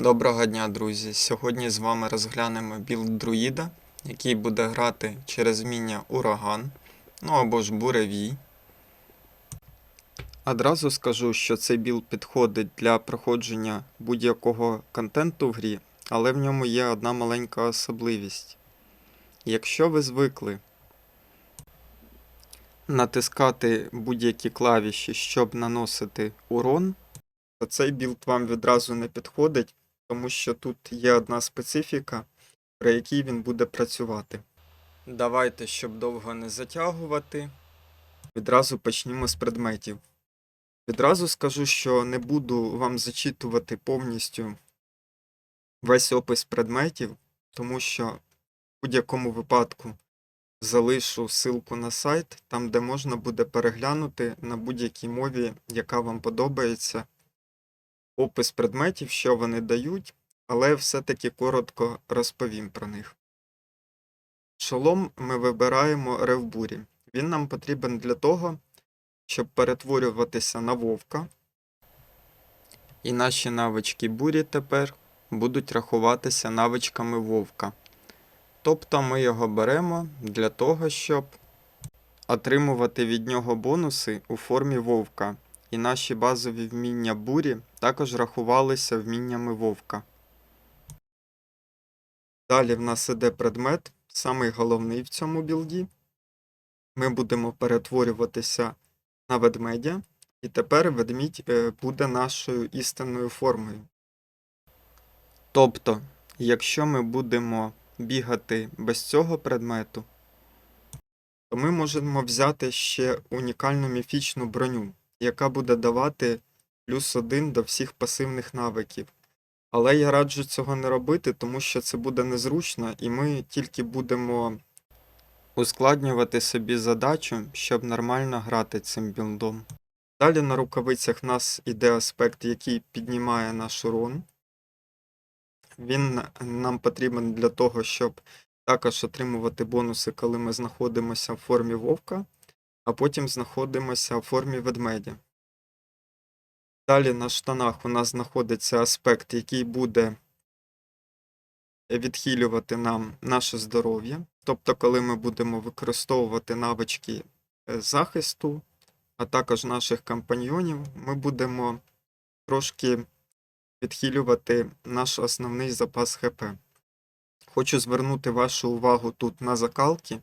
Доброго дня, друзі! Сьогодні з вами розглянемо білд друїда, який буде грати через вміння ураган, ну або ж буревій. Одразу скажу, що цей білд підходить для проходження будь-якого контенту в грі, але в ньому є одна маленька особливість. Якщо ви звикли натискати будь-які клавіші, щоб наносити урон, то цей білд вам відразу не підходить, тому що тут є одна специфіка, при якій він буде працювати. Давайте, щоб довго не затягувати, відразу почнімо з предметів. Відразу скажу, що не буду вам зачитувати повністю весь опис предметів, тому що в будь-якому випадку залишу ссылку на сайт, там де можна буде переглянути на будь-якій мові, яка вам подобається опис предметів, що вони дають, але все-таки коротко розповім про них. Шолом ми вибираємо ревбурі. Він нам потрібен для того, щоб перетворюватися на вовка. І наші навички бурі тепер будуть рахуватися навичками вовка. Тобто ми його беремо для того, щоб отримувати від нього бонуси у формі вовка і наші базові вміння бурі також рахувалися вміннями вовка. Далі в нас іде предмет, самий головний в цьому білді. Ми будемо перетворюватися на ведмедя, і тепер ведмідь е, буде нашою істинною формою. Тобто, якщо ми будемо бігати без цього предмету, то ми можемо взяти ще унікальну міфічну броню яка буде давати плюс один до всіх пасивних навиків. Але я раджу цього не робити, тому що це буде незручно, і ми тільки будемо ускладнювати собі задачу, щоб нормально грати цим білдом. Далі на рукавицях в нас іде аспект, який піднімає наш урон. Він нам потрібен для того, щоб також отримувати бонуси, коли ми знаходимося в формі вовка а потім знаходимося в формі ведмедя. Далі на штанах у нас знаходиться аспект, який буде відхилювати нам наше здоров'я. Тобто, коли ми будемо використовувати навички е, захисту, а також наших компаньйонів, ми будемо трошки відхилювати наш основний запас ХП. Хочу звернути вашу увагу тут на закалки.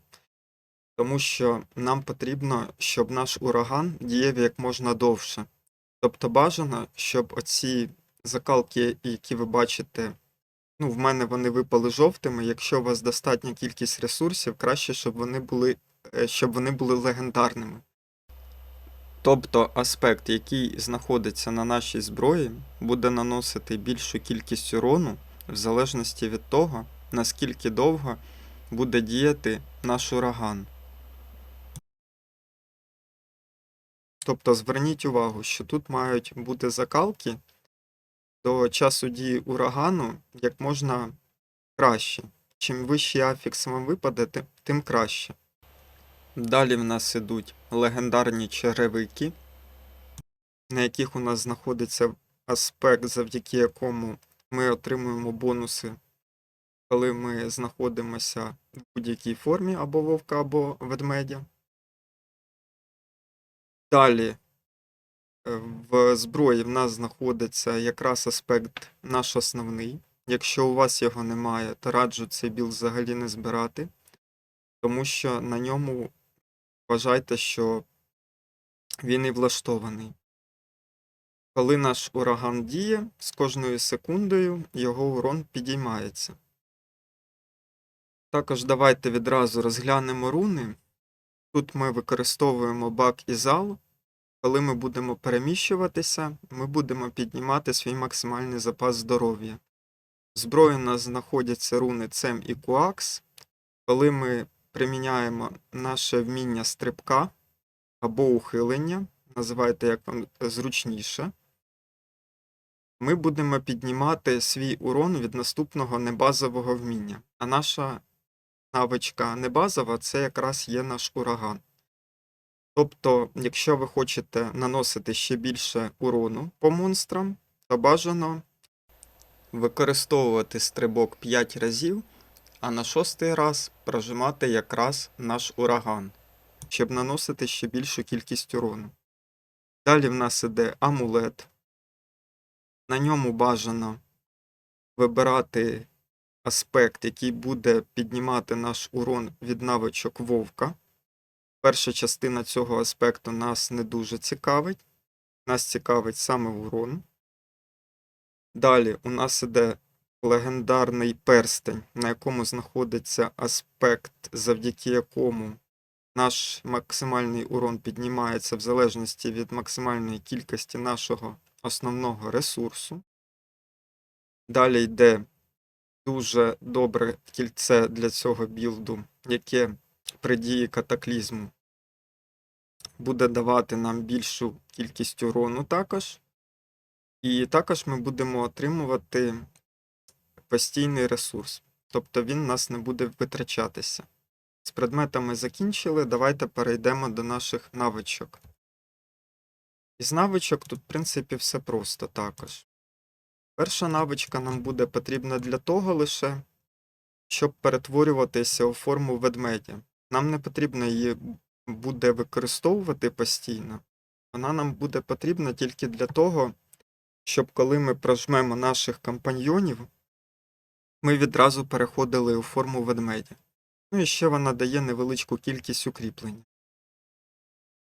Тому що нам потрібно, щоб наш ураган діяв як можна довше. Тобто бажано, щоб оці закалки, які ви бачите, ну, в мене вони випали жовтими. Якщо у вас достатня кількість ресурсів, краще, щоб вони були, е, щоб вони були легендарними. Тобто аспект, який знаходиться на нашій зброї, буде наносити більшу кількість урону в залежності від того, наскільки довго буде діяти наш ураган. Тобто зверніть увагу, що тут мають бути закалки до часу дії урагану як можна краще. Чим вищий афікс вам випаде, тим краще. Далі в нас ідуть легендарні черевики, на яких у нас знаходиться аспект, завдяки якому ми отримуємо бонуси, коли ми знаходимося в будь-якій формі або вовка, або ведмедя. Далі е, в зброї в нас знаходиться якраз аспект наш основний. Якщо у вас його немає, то раджу цей білд взагалі не збирати, тому що на ньому вважайте, що він і влаштований. Коли наш ураган діє, з кожною секундою його урон підіймається. Також давайте відразу розглянемо руни. Тут ми використовуємо бак і зал. Коли ми будемо переміщуватися, ми будемо піднімати свій максимальний запас здоров'я. У нас знаходяться руни Цем і Куакс. Коли ми приміняємо наше вміння стрибка або ухилення, називайте як вам зручніше, ми будемо піднімати свій урон від наступного небазового вміння. А наша навичка небазова це якраз є наш ураган. Тобто, якщо ви хочете наносити ще більше урону по монстрам, то бажано використовувати стрибок 5 разів, а на шостий раз прожимати якраз наш ураган, щоб наносити ще більшу кількість урону. Далі в нас іде амулет. На ньому бажано вибирати аспект, який буде піднімати наш урон від навичок вовка. Перша частина цього аспекту нас не дуже цікавить. Нас цікавить саме урон. Далі у нас іде легендарний перстень, на якому знаходиться аспект, завдяки якому наш максимальний урон піднімається в залежності від максимальної кількості нашого основного ресурсу. Далі йде дуже добре кільце для цього білду, яке при дії катаклізму буде давати нам більшу кількість урону також. І також ми будемо отримувати постійний ресурс, тобто він нас не буде витрачатися. З предметами закінчили, давайте перейдемо до наших навичок. Із навичок тут, в принципі, все просто також. Перша навичка нам буде потрібна для того лише, щоб перетворюватися у форму ведмедя. Нам не потрібно її буде використовувати постійно. Вона нам буде потрібна тільки для того, щоб коли ми прожмемо наших компаньйонів, ми відразу переходили у форму ведмедя. Ну і ще вона дає невеличку кількість укріплень.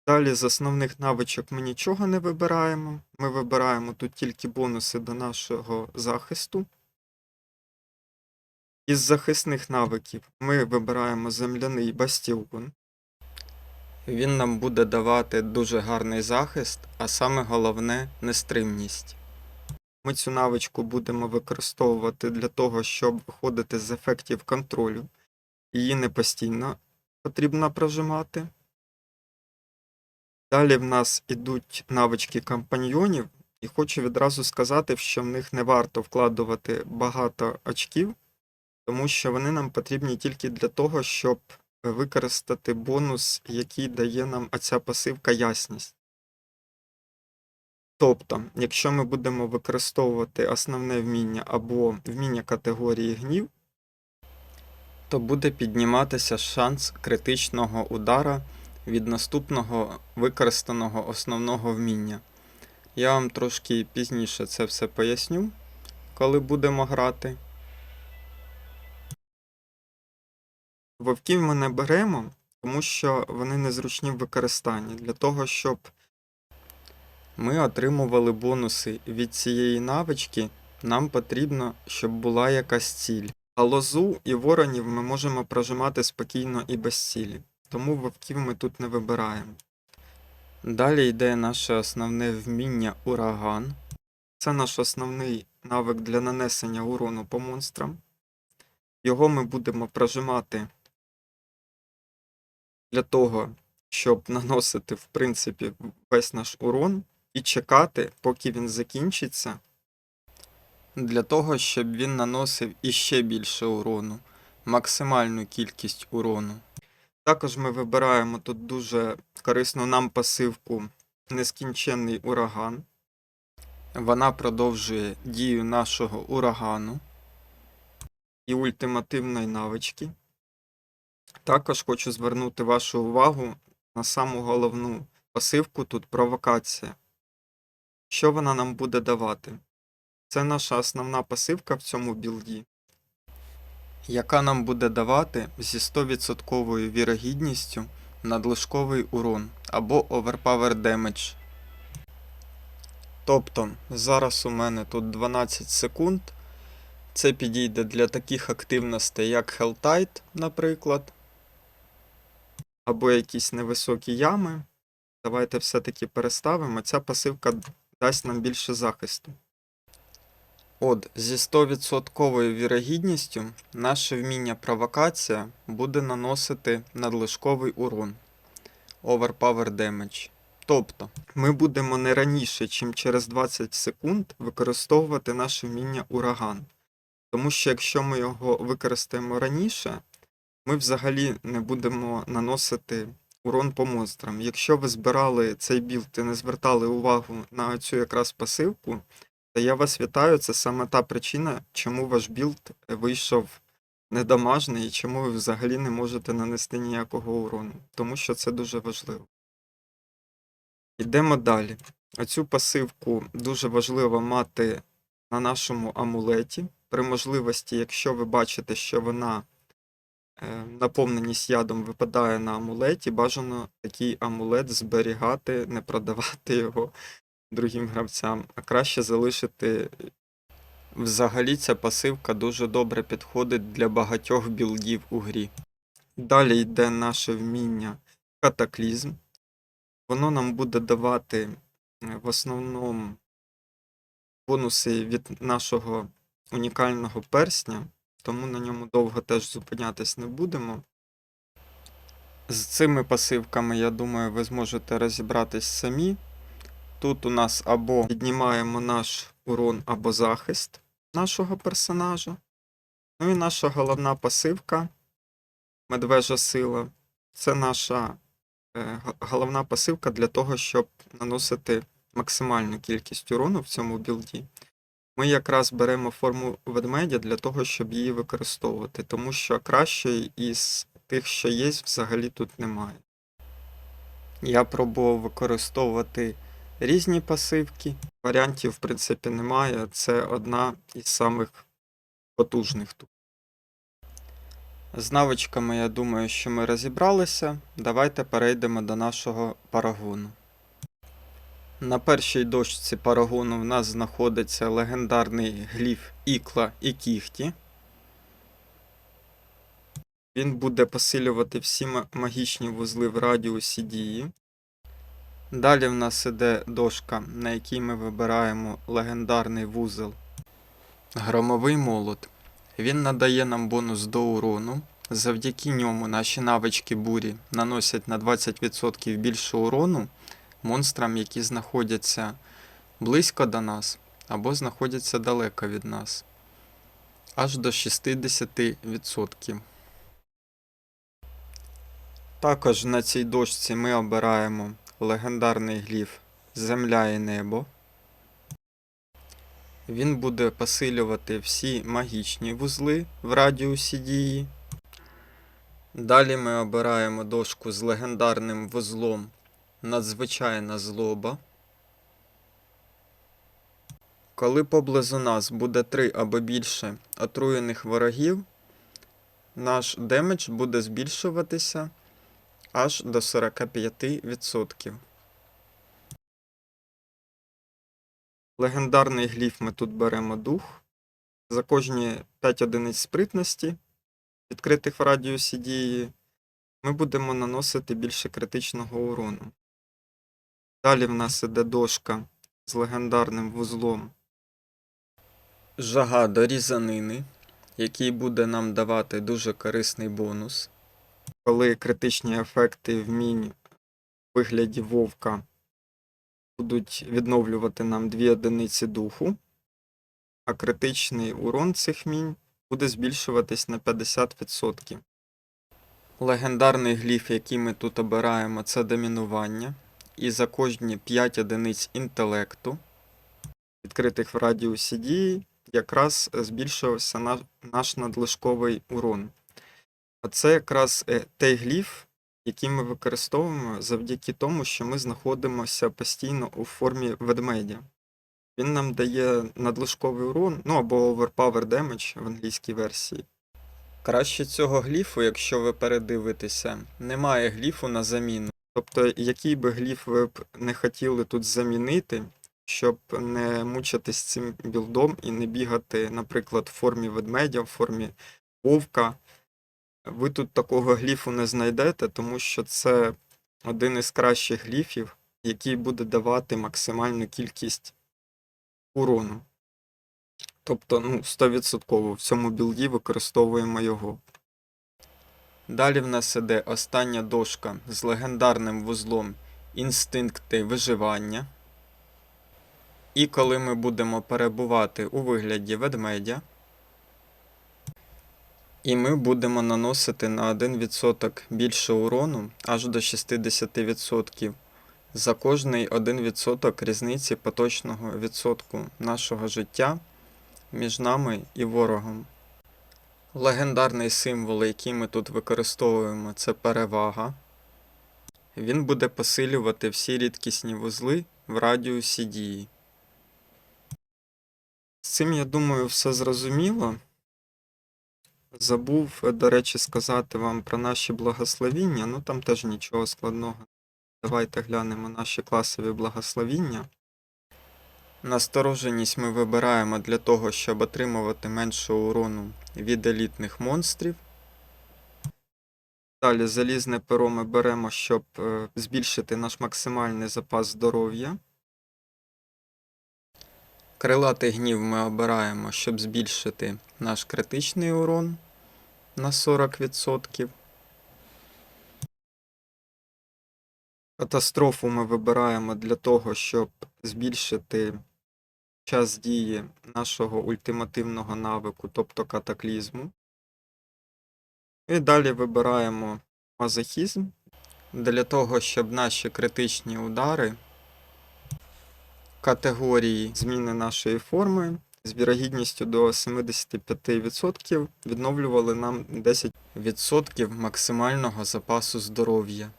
Далі з основних навичок ми нічого не вибираємо. Ми вибираємо тут тільки бонуси до нашого захисту. Із захисних навиків ми вибираємо земляний бастіон. Він нам буде давати дуже гарний захист, а саме головне нестримність. Ми цю навичку будемо використовувати для того, щоб виходити з ефектів контролю. Її не постійно потрібно прожимати. Далі в нас ідуть навички компаньйонів, і хочу відразу сказати, що в них не варто вкладувати багато очків, тому що вони нам потрібні тільки для того, щоб використати бонус, який дає нам оця пасивка ясність. Тобто, якщо ми будемо використовувати основне вміння або вміння категорії гнів, то буде підніматися шанс критичного удара від наступного використаного основного вміння. Я вам трошки пізніше це все поясню, коли будемо грати. Вовків ми не беремо, тому що вони незручні в використанні. Для того, щоб ми отримували бонуси від цієї навички, нам потрібно, щоб була якась ціль. А лозу і воронів ми можемо прожимати спокійно і без цілі, тому вовків ми тут не вибираємо. Далі йде наше основне вміння ураган. Це наш основний навик для нанесення урону по монстрам. Його ми будемо прожимати для того, щоб наносити, в принципі, весь наш урон і чекати, поки він закінчиться, для того, щоб він наносив іще більше урону, максимальну кількість урону. Також ми вибираємо тут дуже корисну нам пасивку Нескінченний ураган. Вона продовжує дію нашого урагану і ультимативної навички. Також хочу звернути вашу увагу на саму головну пасивку тут провокація. Що вона нам буде давати? Це наша основна пасивка в цьому білді, яка нам буде давати зі 100% вірогідністю надлишковий урон або Overpower Damage. Тобто, зараз у мене тут 12 секунд. Це підійде для таких активностей, як Helltide, наприклад, або якісь невисокі ями. Давайте все-таки переставимо. Ця пасивка дасть нам більше захисту. От, зі 100% вірогідністю наше вміння провокація буде наносити надлишковий урон Overpower Damage. Тобто, ми будемо не раніше, чим через 20 секунд використовувати наше вміння ураган. Тому що якщо ми його використаємо раніше, ми взагалі не будемо наносити урон по монстрам. Якщо ви збирали цей білд і не звертали увагу на цю якраз пасивку, я вас вітаю, це саме та причина, чому ваш білд вийшов недомажний і чому ви взагалі не можете нанести ніякого урону. Тому що це дуже важливо. Йдемо далі. Оцю пасивку дуже важливо мати на нашому амулеті. При можливості, якщо ви бачите, що вона е, наповненість ядом випадає на амулеті, бажано такий амулет зберігати, не продавати його другим гравцям, а краще залишити. Взагалі ця пасивка дуже добре підходить для багатьох білдів у грі. Далі йде наше вміння катаклізм. Воно нам буде давати е, в основному бонуси від нашого унікального персня, тому на ньому довго теж зупинятись не будемо. З цими пасивками, я думаю, ви зможете розібратись самі. Тут у нас або піднімаємо наш урон або захист нашого персонажа. Ну і наша головна пасивка Медвежа сила. Це наша е, головна пасивка для того, щоб наносити максимальну кількість урону в цьому білді. Ми якраз беремо форму ведмедя для того, щоб її використовувати, тому що кращої із тих, що є, взагалі тут немає. Я пробував використовувати різні пасивки. Варіантів, в принципі, немає. Це одна із самих потужних тут. З навичками, я думаю, що ми розібралися. Давайте перейдемо до нашого парагону. На першій дошці парагону в нас знаходиться легендарний гліф Ікла і Кіхті. Він буде посилювати всі магічні вузли в радіусі дії. Далі в нас іде дошка, на якій ми вибираємо легендарний вузол Громовий молот. Він надає нам бонус до урону. Завдяки ньому наші навички бурі наносять на 20% більше урону монстрам, які знаходяться близько до нас або знаходяться далеко від нас. Аж до 60%. Також на цій дошці ми обираємо легендарний гліф Земля і небо. Він буде посилювати всі магічні вузли в радіусі дії. Далі ми обираємо дошку з легендарним вузлом Надзвичайна злоба. Коли поблизу нас буде 3 або більше отруєних ворогів, наш демедж буде збільшуватися аж до 45%. Легендарний гліф ми тут беремо дух. За кожні 5 одиниць спритності, відкритих в радіусі дії, ми будемо наносити більше критичного урону. Далі в нас іде дошка з легендарним вузлом Жага до різанини, який буде нам давати дуже корисний бонус. Коли критичні ефекти вмінь в вигляді вовка будуть відновлювати нам 2 одиниці духу, а критичний урон цих мінь буде збільшуватись на 50%. Легендарний гліф, який ми тут обираємо, це домінування. І за кожні 5 одиниць інтелекту, відкритих в радіусі дії, якраз збільшувався наш надлишковий урон. А це якраз е, той гліф, який ми використовуємо завдяки тому, що ми знаходимося постійно у формі ведмедя. Він нам дає надлишковий урон, ну або overpower damage в англійській версії. Краще цього гліфу, якщо ви передивитеся, немає гліфу на заміну. Тобто, який би гліф ви б не хотіли тут замінити, щоб не мучитись цим білдом і не бігати, наприклад, в формі ведмедя, в формі вовка. Ви тут такого гліфу не знайдете, тому що це один із кращих гліфів, який буде давати максимальну кількість урону. Тобто, ну, 100% в цьому білді використовуємо його. Далі в нас іде остання дошка з легендарним вузлом інстинкти виживання. І коли ми будемо перебувати у вигляді ведмедя, і ми будемо наносити на 1% більше урону аж до 60% За кожний 1% різниці поточного відсотку нашого життя між нами і ворогом. Легендарний символ, який ми тут використовуємо, це перевага. Він буде посилювати всі рідкісні вузли в радіусі дії. З цим, я думаю, все зрозуміло. Забув, до речі, сказати вам про наші благословіння, ну там теж нічого складного. Давайте глянемо наші класові благословіння. Настороженість ми вибираємо для того, щоб отримувати менше урону від елітних монстрів. Далі залізне перо ми беремо, щоб е, збільшити наш максимальний запас здоров'я. Крилатий гнів ми обираємо, щоб збільшити наш критичний урон на 40%. Катастрофу ми вибираємо для того, щоб збільшити час дії нашого ультимативного навику, тобто катаклізму. І далі вибираємо мазохізм для того, щоб наші критичні удари категорії зміни нашої форми з вірогідністю до 75% відновлювали нам 10% максимального запасу здоров'я.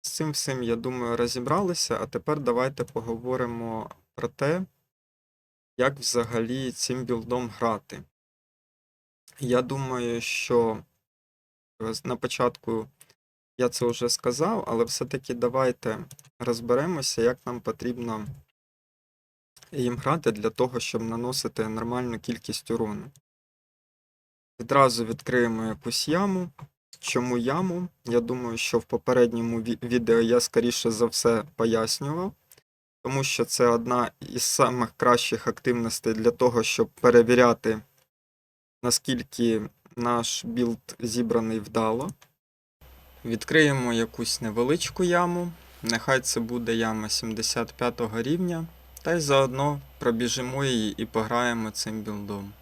З цим всім, я думаю, розібралися, а тепер давайте поговоримо про те, як взагалі цим білдом грати. Я думаю, що на початку я це вже сказав, але все-таки давайте розберемося, як нам потрібно їм грати для того, щоб наносити нормальну кількість урону. Відразу відкриємо якусь яму. Чому яму? Я думаю, що в попередньому відео я скоріше за все пояснював, тому що це одна із самих кращих активностей для того, щоб перевіряти, наскільки наш білд зібраний вдало. Відкриємо якусь невеличку яму. Нехай це буде яма 75 рівня. Та й заодно пробіжимо її і пограємо цим білдом.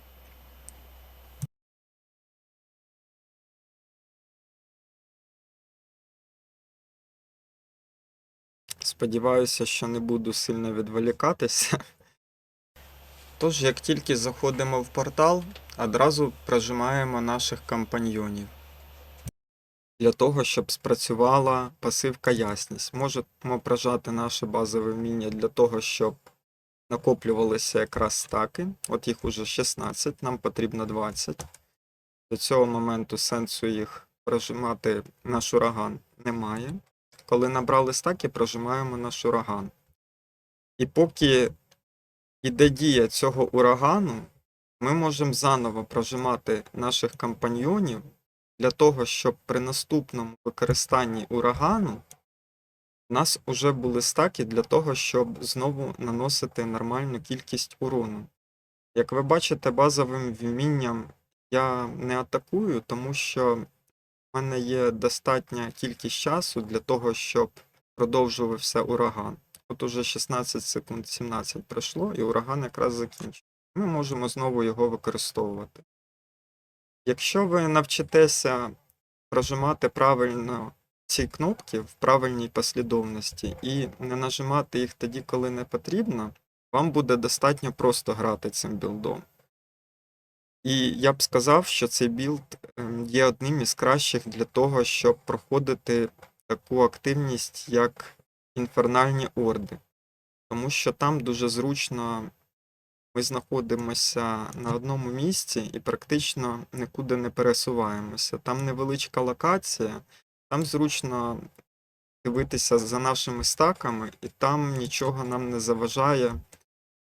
Сподіваюся, що не буду сильно відволікатися. Тож, як тільки заходимо в портал, одразу прожимаємо наших компаньйонів. Для того, щоб спрацювала пасивка ясність. Можемо прожати наше базове вміння для того, щоб накоплювалися якраз стаки. От їх уже 16, нам потрібно 20. До цього моменту сенсу їх прожимати наш ураган немає. Коли набрали стаки, прожимаємо наш ураган. І поки іде дія цього урагану, ми можемо заново прожимати наших компаньйонів для того, щоб при наступному використанні урагану у нас уже були стаки для того, щоб знову наносити нормальну кількість урону. Як ви бачите, базовим вмінням я не атакую, тому що в мене є достатня кількість часу для того, щоб продовжувався ураган. От уже 16 секунд 17 пройшло, і ураган якраз закінчив. Ми можемо знову його використовувати. Якщо ви навчитеся прожимати правильно ці кнопки в правильній послідовності і не нажимати їх тоді, коли не потрібно, вам буде достатньо просто грати цим білдом. І я б сказав, що цей білд ем, є одним із кращих для того, щоб проходити таку активність, як інфернальні орди. Тому що там дуже зручно ми знаходимося на одному місці і практично нікуди не пересуваємося. Там невеличка локація, там зручно дивитися за нашими стаками, і там нічого нам не заважає,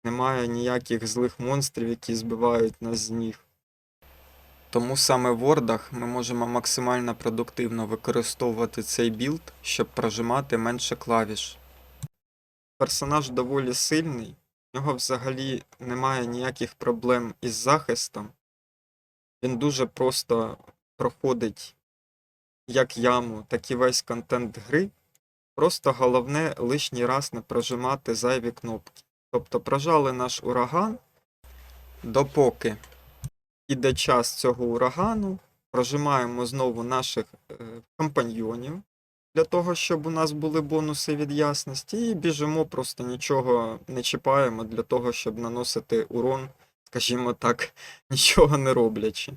немає ніяких злих монстрів, які збивають нас з ніг. Тому саме в ордах ми можемо максимально продуктивно використовувати цей білд, щоб прожимати менше клавіш. Персонаж доволі сильний, в нього взагалі немає ніяких проблем із захистом. Він дуже просто проходить як яму, так і весь контент гри. Просто головне лишній раз не прожимати зайві кнопки. Тобто прожали наш ураган, допоки іде час цього урагану, прожимаємо знову наших е, компаньйонів для того, щоб у нас були бонуси від ясності, і біжимо, просто нічого не чіпаємо для того, щоб наносити урон, скажімо так, нічого не роблячи.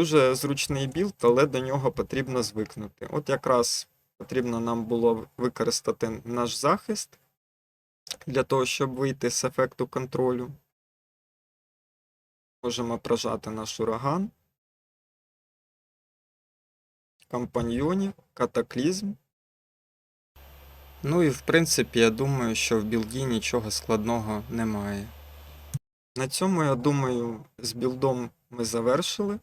Дуже зручний білд, але до нього потрібно звикнути. От якраз потрібно нам було використати наш захист для того, щоб вийти з ефекту контролю. Можемо прожати наш ураган. Компаньйонів, катаклізм. Ну і в принципі, я думаю, що в білді нічого складного немає. На цьому, я думаю, з білдом ми завершили.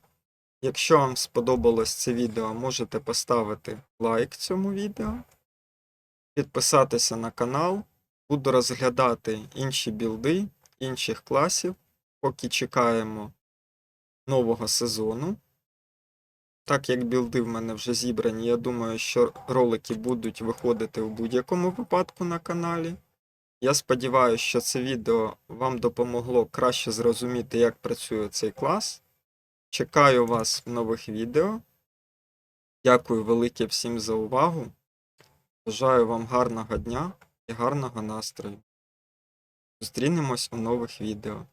Якщо вам сподобалось це відео, можете поставити лайк цьому відео, підписатися на канал. Буду розглядати інші білди інших класів, поки чекаємо нового сезону. Так як білди в мене вже зібрані, я думаю, що ролики будуть виходити в будь-якому випадку на каналі. Я сподіваюся, що це відео вам допомогло краще зрозуміти, як працює цей клас. Чекаю вас в нових відео. Дякую велике всім за увагу. Бажаю вам гарного дня і гарного настрою. Зустрінемось у нових відео.